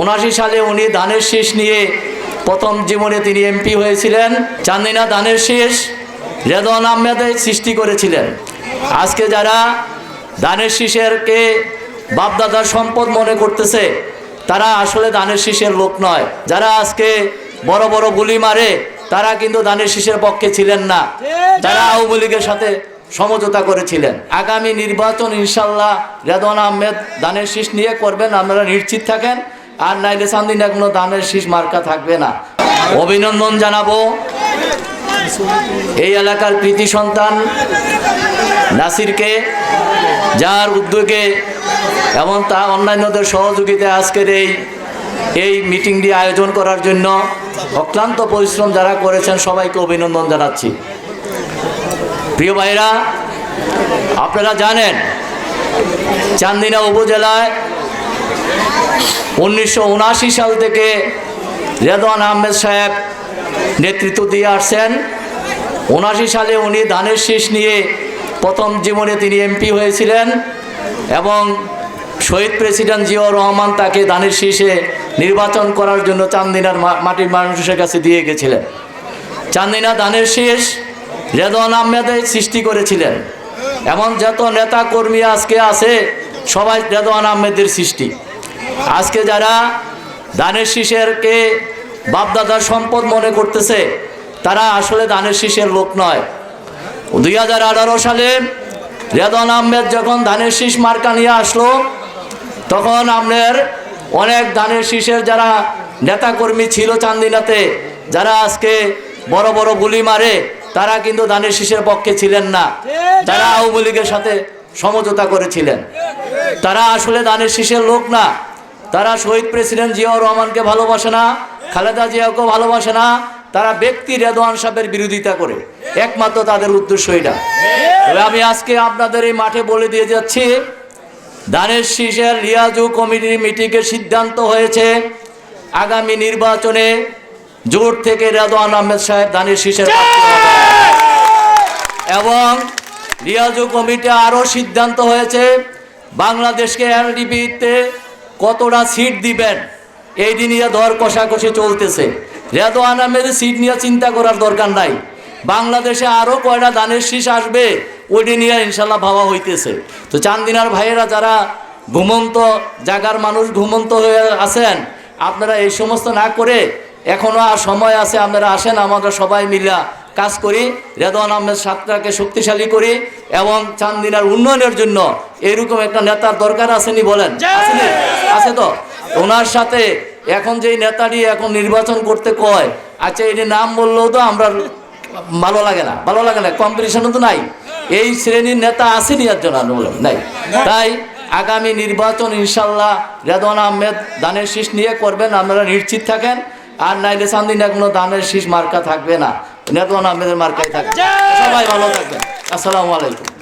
উনাশি সালে উনি ধানের শীষ নিয়ে প্রথম জীবনে তিনি এমপি হয়েছিলেন। চান্দিনা ধানের শীষ, রেদওয়ান আহমেদের সৃষ্টি করেছিলেন। আজকে যারা ধানের শীষেরকে বাপদাদার সম্পদ মনে করতেছে, তারা আসলে ধানের শীষের লোক নয়। যারা আজকে বড় বড় গুলি মারে, তারা কিন্তু ধানের শীষের পক্ষে ছিলেন না। যারা আওয়ামী লীগের সাথে সমঝোতা করেছিলেন। আগামী নির্বাচন ইনশাল্লাহ রেদওয়ান আহমেদ ধানের শীষ নিয়ে করবেন, আপনারা নিশ্চিত থাকেন। আর নাইলে সান্দিনা কোনো ধানের শীষ মার্কা থাকবে না। অভিনন্দন জানাব। এই এলাকার কৃতি সন্তান নাসিরকে, যার উদ্যোগে এবং তা অন্যান্যদের সহযোগিতায় আজকের এই এই মিটিংটি আয়োজন করার জন্য অক্লান্ত পরিশ্রম যারা করেছেন, সবাইকে অভিনন্দন জানাচ্ছি। প্রিয় ভাইরা আপনারা জানেন, চান্দিনা উপজেলায় উনিশশো সাল থেকে রেদওয়ান আহমেদ সাহেব নেতৃত্ব দিয়ে আসছেন। উনাশি সালে উনি ধানের শীষ নিয়ে প্রথম জীবনে তিনি এমপি হয়েছিলেন এবং শহীদ প্রেসিডেন্ট জিয়াউর রহমান তাকে ধানের শীষে নির্বাচন করার জন্য চান্দিনার মাটির মানুষের কাছে দিয়ে গেছিলেন। চান্দিনা ধানের শীষ রেদওয়ান আহমেদের সৃষ্টি করেছিলেন। এমন যত নেতা কর্মী আজকে আছে সবাই রেদওয়ান আহমেদের সৃষ্টি। আজকে যারা দানের শীষেরকে বাপদাদার সম্পদ মনে করতেছে, তারা আসলে দানের শীষের লোক নয়। দুই হাজার আঠারো সালে রেদন আহমেদ যখন ধানের শীষ মার্কা নিয়ে আসলো, তখন আমাদের অনেক ধানের শীষের যারা নেতাকর্মী ছিল চান্দিনাতে, যারা আজকে বড় বড় গুলি মারে, তারা কিন্তু ধানের শীষের পক্ষে ছিলেন না। যারা আওয়ামী লীগের সাথে সমঝোতা করেছিলেন। তারা আসলে দানের শীষের লোক না। তারা শহীদ প্রেসিডেন্ট জিয়াউর রহমানকে ভালোবাসে না খালেদা জিয়াকে ভালোবাসে না। তারা ব্যক্তি রেদওয়ান সাহেবের বিরোধিতা করে। একমাত্র তাদের উদ্দেশ্য এটা। তবে আমি আজকে আপনাদের এই মাঠে বলে দিয়ে যাচ্ছি দানের শীষের রিয়াজু কমিটির মিটিংয়ের সিদ্ধান্ত হয়েছে আগামী নির্বাচনে জোট থেকে রেদওয়ান আহমেদ সাহেব দানের শীষের এবং রিয়াজু কমিটি আরও সিদ্ধান্ত হয়েছে বাংলাদেশকে এলডিপিতে কতটা সিট দিবেন? এই নিয়ে দর কষাকষি চলতেছে। রেদওয়ান আহমেদের সিট নিয়ে চিন্তা করার দরকার নাই। বাংলাদেশে আরও কয়টা দানের শীষ আসবে, ওইটি নিয়ে ইনশাল্লাহ ভাবা হইতেছে। তো চান্দিনার ভাইয়েরা যারা ঘুমন্ত জাগার মানুষ, ঘুমন্ত হয়ে আছেন, আপনারা এই সমস্ত না করে এখনও আর সময় আছে, আপনারা আসেন, আমরা সবাই মিলা কাজ করি রেদওয়ান আহমেদ সাতটাকে শক্তিশালী করি এবং চান্দিনার উন্নয়নের জন্য এরকম একটা নেতার দরকার আসেনি বলেন? আছে তো? ওনার সাথে এখন যেই নেতাটি এখন নির্বাচন করতে কয় আচ্ছা এটি নাম বললেও তো আমরা ভালো লাগে না ভালো লাগে না কম্পিটিশনও তো নাই। এই শ্রেণির নেতা আসেনি আর জন্য বললাম নাই। তাই আগামী নির্বাচন ইনশাল্লাহ রেদওয়ান আহমেদ দানের শীষ নিয়ে করবেন আপনারা নিশ্চিত থাকেন আর নাইলে সান্দিনা কোনো দানের শীষ মার্কা থাকবে না। রেদওয়ান আহমেদের মার্কায় থাকবে সবাই ভালো থাকবেন। আসসালামু আলাইকুম।